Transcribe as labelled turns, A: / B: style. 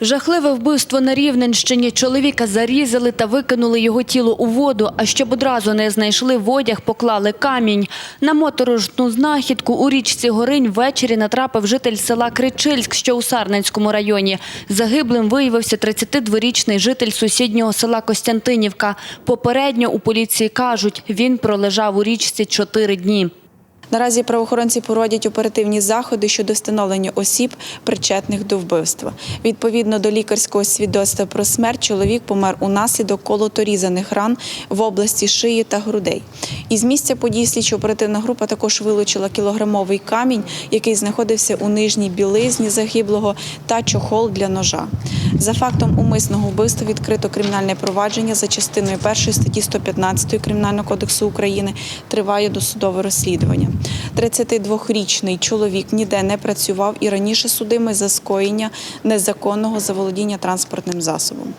A: Жахливе вбивство на Рівненщині. Чоловіка зарізали та викинули його тіло у воду, а щоб одразу не знайшли в одяг, поклали камінь. На моторошну знахідку у річці Горинь ввечері натрапив житель села Кричильськ, що у Сарненському районі. Загиблим виявився 32-річний житель сусіднього села Костянтинівка. Попередньо у поліції кажуть, він пролежав у річці чотири дні.
B: Наразі правоохоронці проводять оперативні заходи щодо встановлення осіб, причетних до вбивства. Відповідно до лікарського свідоцтва про смерть, чоловік помер унаслідок колоторізаних ран в області шиї та грудей. Із місця події слідчо-оперативна група також вилучила кілограмовий камінь, який знаходився у нижній білизні загиблого, та чохол для ножа. За фактом умисного вбивства відкрито кримінальне провадження за частиною 1 статті 115 Кримінального кодексу України триває досудове розслідування. 32-річний чоловік ніде не працював і раніше судимий за скоєння незаконного заволодіння транспортним засобом.